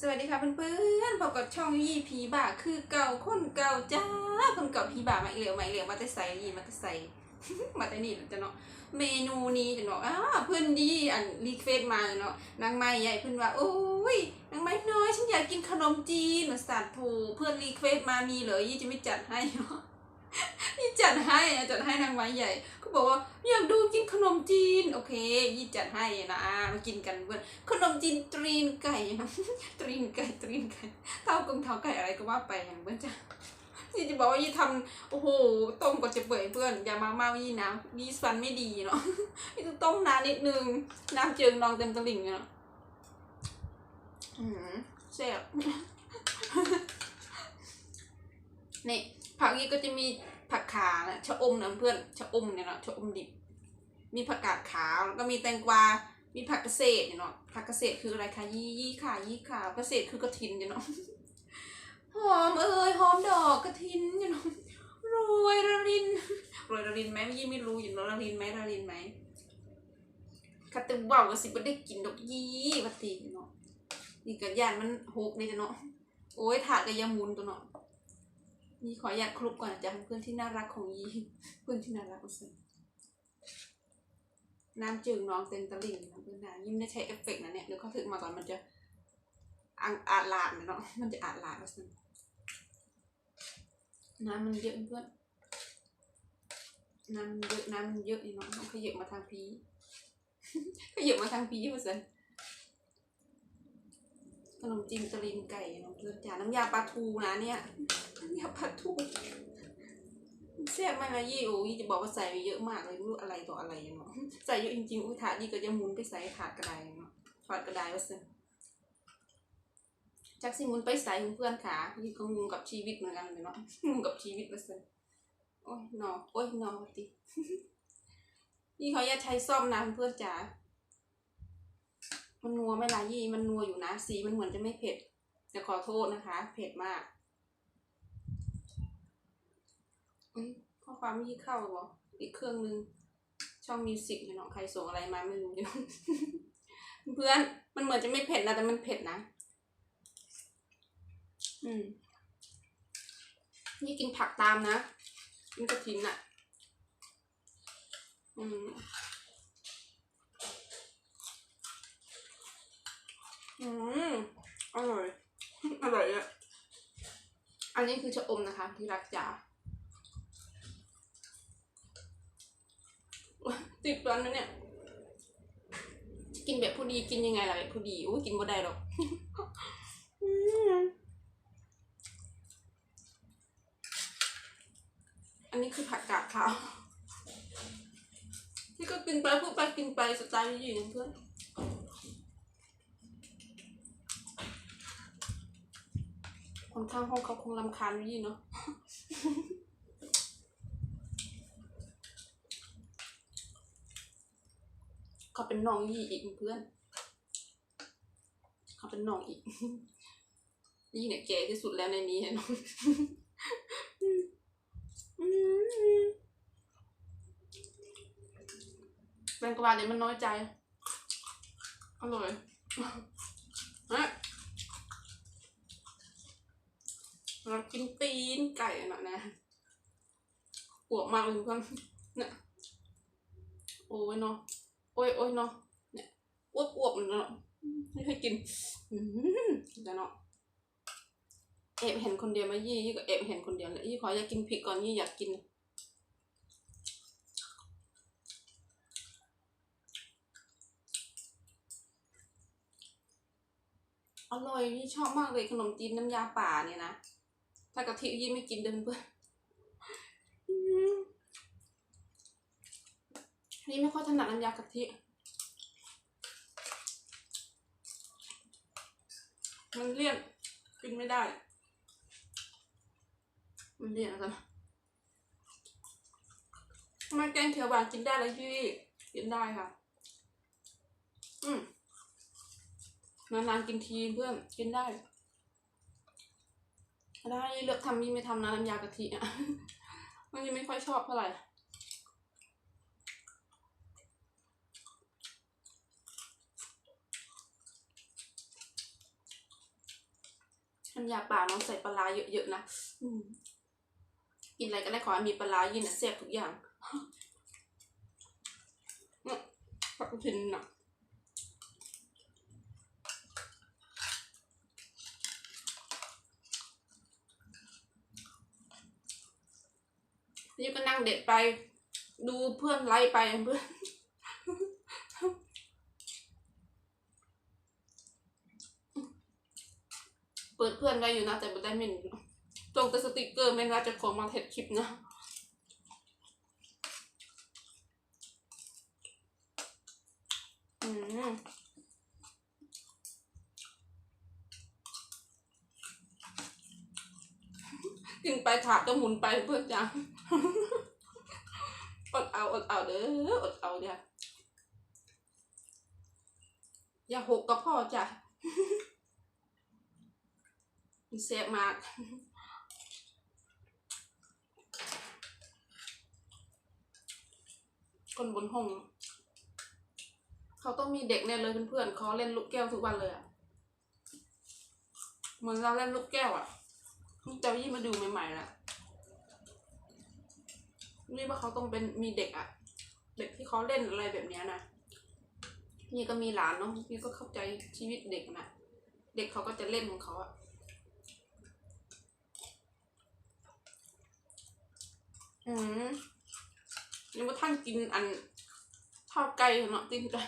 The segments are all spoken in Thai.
สวัสดีค่ะเพื่อนๆพบกับช่องยี่ผีบ่าคือเก่าคนเก่าจ้าคนเก่าผีบ่ามาอีกแล้วมาอีกแล้วมาแต่ใส่ยี่มาแต่ใส่ มาแต่นี่จะเนาะเมนูนี้จะเนาะอ้าเพื่อนดีอันรีเควสมาเนาะนางไม้ใหญ่เพื่อนว่าโอ้ยนางไม้น้อยฉันอยากกินขนมจีนมาสัตว์โถเพื่อนรีเควสมามีเหรอยี่จะไม่จัดให้เนาะ ยี่จัดให้อะจัดให้นางไม้ใหญ่ก็บอกว่าอยากดูกินขนมจีน โอเคยี่จัดให้นะอามากินกันเพื่อนขนมจีนตรีนไก่นะตรีนไก่ตรีนไก่เท่ากงเท่าไก่อะไรก็ว่าไปอย่างเพื่อนจ้ะยี่จะบอกว่ายี่ทำโอ้โหต้มกว่าจะเปื่อยเพื่อนอย่ามาเมายี่นะยี่ฟันไม่ดีเนาะยี่ต้องต้มนานนิดนึงน้ำเจิงนองเต็มตลิ่งเนาะอืมแซ่บนี่ ผักยี่ก็จะมีผักขานะชะอมนะเพื่อนชะอมเนี่ยเนาะชะอมดิบ มีผักกาดขาวแล้วก็มีแตงกวา มีผักเกษตรเนี่ยเนาะผักเกษตรคืออะไรคะยี่ยี่ค่ะยี่ค่ะเกษตรคือกระถินเนี่ยเนาะหอมเอ้ยหอมดอกกระถินเนี่ยเนาะโรยระรินโรยระรินไหมยี่ไม่รู้อยู่เนาะระรินไหมระรินไหมคัตเตว่าวก็สิบ่ได้กินดอกยี่วัติเนาะนี่กระยานมันหกเลยจ้ะเนาะโอ้ยถาดกระยามุนตัวเนาะ นี่ขออยากคลุกก่อนนะจ้ะเพื่อนที่น่ารักของยีเพื่อนที่น่ารักสุดน้ำจืดน้องเต็มตลิ่งนะเพื่อนนะยิ่งได้ใช้เอฟเฟกต์นะเนี่ยเดี๋ยวเขาถึงมาก่อนมันจะอังอาดลาดนะเนาะมันจะอาดลาดสิน้ำมันเยอะเพื่อนน้ำเยอะน้ำมันเยอะอีเนาะต้องขยับมาทางพีขยับมาทางพีเพื่อน นมจีนตะลิงไก่นาะเพื่อนจ๋าน้ำยาปลาทูนะเนี่ยน้ำยาปลาทูแซ่บมากนะยี่โอ้ยี่จะบอกว่าใส่ไปเยอะมากเลยไม่รู้อะไรต่ออะไรเนาะใส่เยอะจริงๆอุ้ยถาดนี่ก็จะหมุนไปใส่ถาดกระไดเนาะถาดกระไดว่าสิจักสิหมุนไปใส่เพื่อนขายี่ก็งงกับชีวิตเหมือนกันเลยเนาะงงกับชีวิตว่าสิโอ้ยหนอโอ้ยหนอติยี่เขาจะใช้ซ่อมนะเพื่อนจ๋า มันนัวไม่ละยี่มันนัวอยู่นะสีมันเหมือนจะไม่เผ็ดแต่ขอโทษนะคะ เผ็ดมากข้อความยี่เข้าหรออีกเครื่องนึง ช่องมิวสิกเนาะใครส่งอะไรมาไม่รู้เนาะเพื่อนมันเหมือนจะไม่เผ็ดนะแต่มันเผ็ดนะ อืม นี่กินผักตามนะกินกระถินอะ อืม อืมอร่อย อร่อยอะ อันนี้คือชะอมนะคะที่รักจ๋าติดร้อนนะเนี่ย กินแบบผู้ดีกินยังไงล่ะแบบผู้ดีอุ้ยกินบ่ได้หรอกอืมอันนี้คือผักกาดขาวที่ก็กินไปพูดไปกินไปสไตล์นี้อยู่เพื่อน คนข้างห้องเขาคงรำคาญยู่เนาะเขาเป็นน้องยี่อีกเพื่อน เขาเป็นน้องอีก ยี่เนี่ยแก่ที่สุดแล้วในนี้เห็นแมงกวาเนี่ยมันน้อยใจ อร่อยฮะ เรากินตีนไก่น่อยนะปวดมากเลยเพื่อนเนี่ยโอ้ยเนาะโอ้ยโอ้ยเนาะเนี่ยอ้วกอ้วกมันเนาะไม่ให้กินอืมเดี๋ยวเนาะเอบเห็นคนเดียวไหมายี่ยี่ก็เอบเห็นคนเดียวเลยยี่ขออยากกินพริกก่อนยี่อยากกินอร่อยยี่ชอบมากเลยขนมจีนน้ำยาป่าเนี่ยนะ ถ้ากะทิยี่ไม่กินเดินเพื่อนอืมนี่ไม่ค่อยถนัดน้ำยากะทิมันเลี่ยนกินไม่ได้ มันเลี่ยนอะไรทำไมแกงเขียวหวานกินได้แล้วยี่กินได้ค่ะ อืมนานๆกินทีเพื่อนกินได้ ได้เลือกทำยี่ไม่ทำนะน้ำยากะทิอะมันยังไม่ค่อยชอบเท่าไหร่น้ำยาป่าน้องใส่ปลาเยอะๆนะกินอะไรก็ได้ขอให้มีปลายินนะแซ่บทุกอย่างเนี่ยผักกระเทียมน่ะางเด็ดไป ดูเพื่อนไล่ไปเพื่อนเปิดเพื่อนไว้อยู่นะแต่ไม่ได้เมนตรงแต่สติกเกอร์ไม่น่าจะขอมาเทดคลิปนะ อืม กินไปถาดก็หมุนไปเพื่อนจ้าอดเอาอดเอาเด้ออดเอาเนี่ยอย่าหกกับพ่อจ้ะเสียมากคนบนห้อง เขาต้องมีเด็กแน่เลยเพื่อนๆเขาเล่นลูกแก้วทุกวันเลยอะเหมือนเราเล่นลูกแก้วอะ เจ้ายี่มาดูใหม่ๆแล้วนี่ว่าเขาต้องเป็นมีเด็กอะเด็กที่เขาเล่นอะไรแบบเนี้ยนะนี่ก็มีหลานเนาะนี่ก็เข้าใจชีวิตเด็กนะเด็กเขาก็จะเล่นของเขาอะอืมยังว่าท่านกินอันข้าวไก่เนาะตินไก่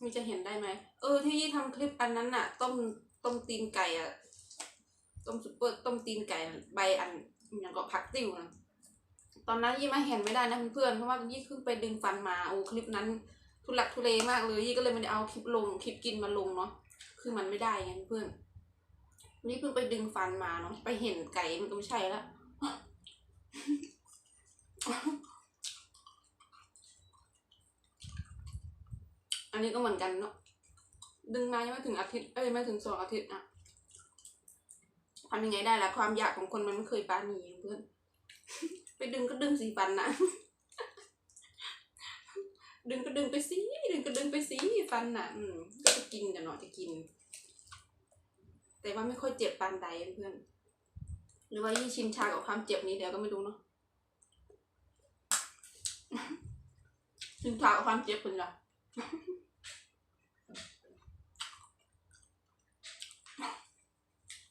มีจะเห็นได้ไหมเออที่ยี่ทำคลิปอันนั้นน่ะ ต้ม ต้มตีนไก่อะต้มซุปเปอร์ต้มตีนไก่ใบอันอย่างก็ผักติ้วนะตอนนั้นยี่มาเห็นไม่ได้นะเพื่อนๆเพราะว่ายี่เพิ่งไปดึงฟันมาโอ้คลิปนั้น ทุลักทุเลมากเลยยี่ก็เลยไม่ได้เอาคลิปลงคลิปกินมาลงเนาะคือมันไม่ได้ไงเพื่อนนี่เพิ่งไปดึงฟันมาเนาะไปเห็นไก่มันก็ไม่ใช่แล้วอันนี้ก็เหมือนกันเนาะ ดึงมายังไม่ถึงอาทิตย์ เอ้ยไม่ถึงสองอาทิตย์อะทำยังไงได้ล่ะ ความอยากของคนมันไม่เคยปาณีเพื่อน ไปดึงก็ดึงสีฟันนะดึงก็ดึงไปสิดึงก็ดึงไปสิฟันน่ะ อืม ก็จะกินกันเนาะจะกิน แต่ว่าไม่ค่อยเจ็บปานใดเพื่อน หรือว่ายี่ชินชากับความเจ็บนี้เดี๋ยวก็ไม่รู้เนาะชินชากับความเจ็บเป็นไ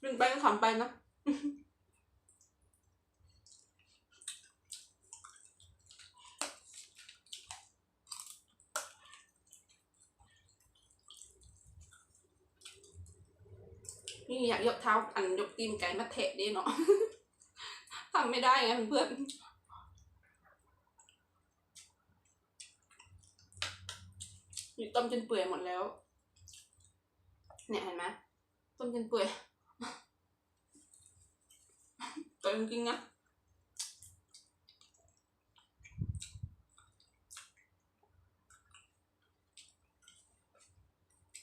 ึงไปก็ขำไปนะนี่อยากยกเท้าอันยกตีนไก่มาเทะดิเนาะทำไม่ได้ไงเพื่อนๆนี่ต้มจนเปื่อยหมดแล้ว เนี่ยเห็นไหมต้มจนเปื่อย แต่จริงๆนะ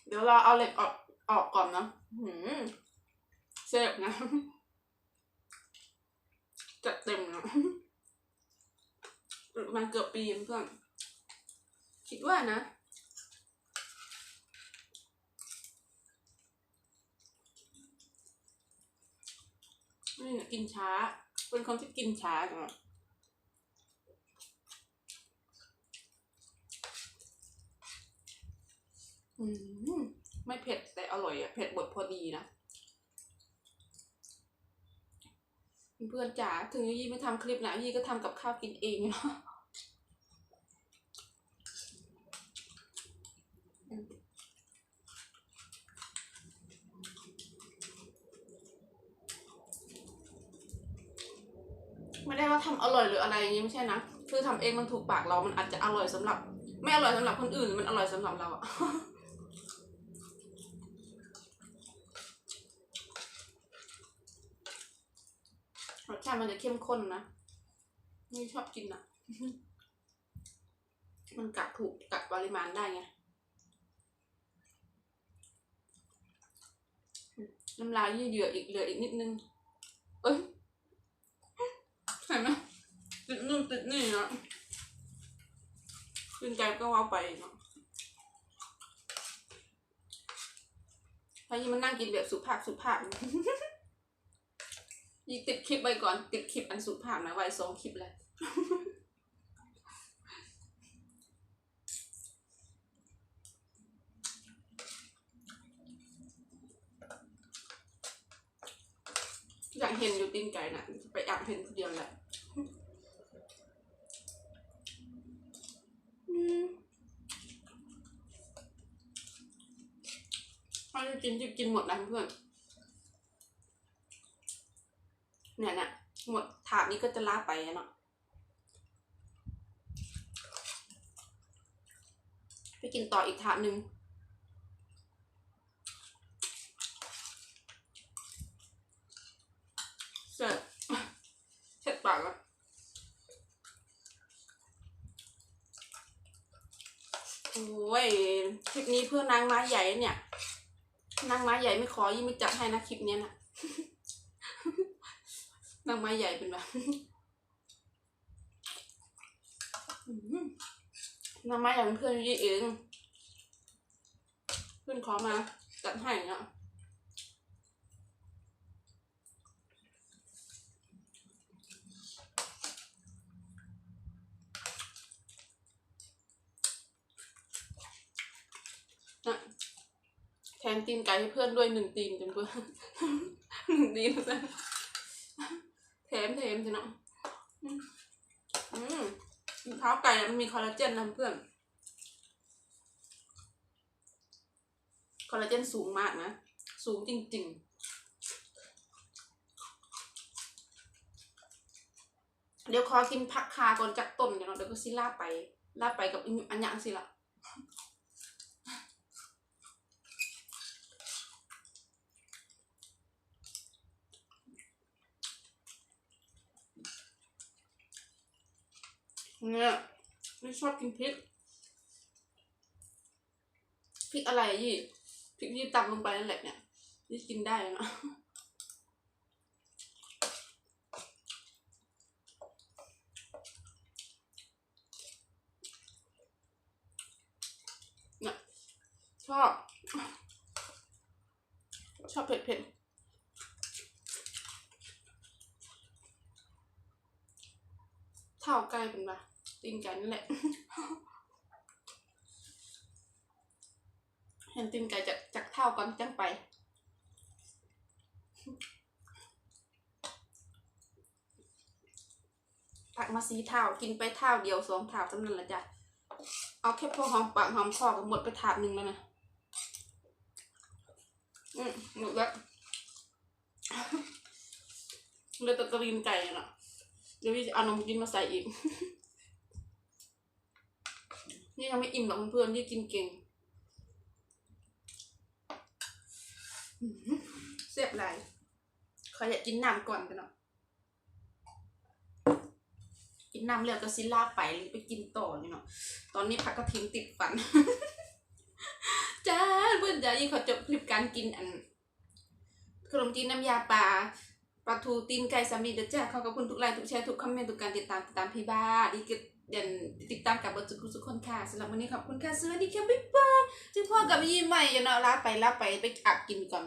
เดี๋ยวเราเอาเหล็กออกออกก่อนนะหืมเสพนะจัดเต็มนะมาเกือบปีเพื่อนคิดว่านะ นี่กินช้า เป็นคนที่กินช้าจังอะอืมไม่เผ็ดแต่อร่อยอะเผ็ดบดพอดีนะ เพื่อนจ๋าถึงยี่ไม่ทำคลิปนะยี่ก็ทำกับข้าวกินเองเนาะ ไม่ได้ว่าทำอร่อยหรืออะไรอย่างงี้ไม่ใช่นะ คือทำเองมันถูกปากเรา มันอาจจะอร่อยสำหรับ ไม่อร่อยสำหรับคนอื่น มันอร่อยสำหรับเราอะรสชาติมันจะเข้มข้นนะ ไม่ชอบกินอะมันกะถูกกะปริมาณได้ไง น้ำลายยืดเยื่ออีกเหลืออีกนิดนึง เอ้ย เห็นไหมติดนู่นติดนี่นะขึ้นใจก็ว่าไปเนาะายี่มันนั่งกินแบบสุภาพสุภาพยี่ติดคลิปไปก่อน ติดคลิปอันสุภาพนะไว้สองคลิปเลย อยากเห็นอยู่ตีนไก่น่ะไปแอบเห็นคนเดียวแหละอืมถ้าจะกินจะกินหมดนะเพื่อนเนี่ยเนี่ยหมดถาดนี้ก็จะลาไปเนาะไปกินต่ออีกถาดหนึ่งเสร็จเสร็จปากแล้วโอ้ยคลิปนี้เพื่อนนางไม้ใหญ่เนี่ยนางไม้ใหญ่ไม่ขอยิ่งไม่จัดให้นะคลิปเนี้ยนะนางไม้ใหญ่เป็นแบบนางไม้ใหญ่เป็นเพื่อนยี่เองเพื่อนขอมาจัดให้เนาะ แทนตีนไก่ให้เพื่อนด้วยหนึ่งตีนกันเพื่อนหนึ่งตีนแถมแถมจ้ะเนาะอืมเท้าไก่มันมีคอลลาเจนนะเพื่อน คอลลาเจนสูงมากนะ สูงจริง ๆ เดี๋ยวขอกินผักคาก่อนจากต้นเดี๋ยวเนาะเดี๋ยวก็สิลาไปลาไปกับอีอันยังสิละ เนี่ยไม่ชอบกินพริก พริกอะไรยี่พริกยี่ตำลงไปนั่นแหละเนี่ยยี่กินได้เนาะเนี่ยชอบ ชอบเผ็ดเผ็ดเท่าไก่เป็นปะ ตีนไก่นั่นแหละเห็นตีนไก่จากจากเท่าก่อนจังไป ตักมาสีเท่ากินไปเท่าเดียวสองเท่าจำนั้นละจ้ะ เอาแค่พอหอมปากหอมคอก็หมดไปถาดหนึ่งแล้วนะอืมหมดแล้วเหลยแต่กรีนไก่เนาะเดี๋ยวพี่จะเอานมกินมาใส่อีก นี่ยังไม่อิ่มหรอกเพื่อนๆนี่กินเก่งเสียบไหลขออยากกินน้ำก่อนกันเนาะกินน้ำแล้วก็ซิล่าไปหรือไปกินต่อนี่เนาะตอนนี้ผักกระถิ่นติดฟันจ้าเพื่อนจ้ายิ่งขอจบคลิปการกินอันขนมจีนน้ำยาปลาปลาทูตีนไก่สามีเด้อจ้าขอขอบคุณทุกไลค์ทุกแชร์ทุกคอมเมนต์ทุกการติดตามติดตามพี่บ้าที่เกิด เด่นติดตามกับเบอร์จุกุสุขคนค่ะสำหรับวันนี้ขอบคุณค่ะสวัสดีค่ะบ๊ายบายเจอพ่อกับยี่ใหม่อย่านาะลาไปลาไปไปอักกินก่อน